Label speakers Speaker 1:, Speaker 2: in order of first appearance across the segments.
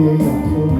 Speaker 1: yeah, I'm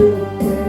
Speaker 1: Thank you.